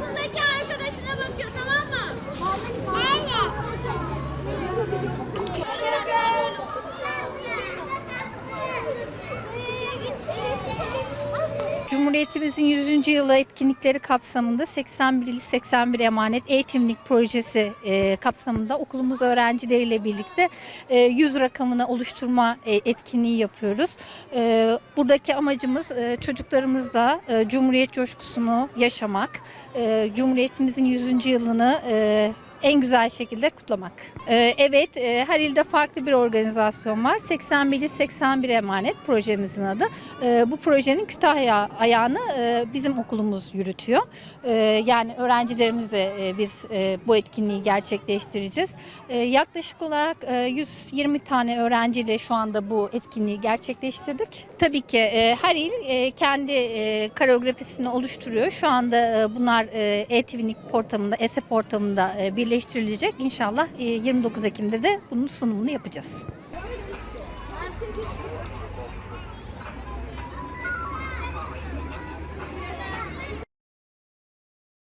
altındaki Cumhuriyetimizin 100. yılı etkinlikleri kapsamında 81 il 81 emanet eğitimlik projesi e, kapsamında okulumuz öğrencileriyle birlikte e, 100 rakamını oluşturma e, etkinliği yapıyoruz. E, buradaki amacımız e, çocuklarımızla e, Cumhuriyet coşkusunu yaşamak, e, Cumhuriyetimizin 100. yılını e, en güzel şekilde kutlamak. Ee, evet, e, her ilde farklı bir organizasyon var. 81 il 81 emanet projemizin adı. Ee, bu projenin Kütahya ayağını e, bizim okulumuz yürütüyor. Ee, yani öğrencilerimizle e, biz bu etkinliği gerçekleştireceğiz. Yaklaşık olarak e, 120 tane öğrenciyle şu anda bu etkinliği gerçekleştirdik. Tabii ki her il kendi e, oluşturuyor. Şu anda bunlar e-Twinning portamında, ESEP ortamında e, birleştirilecek. İnşallah e, 29 Ekim'de de bunun sunumunu yapacağız.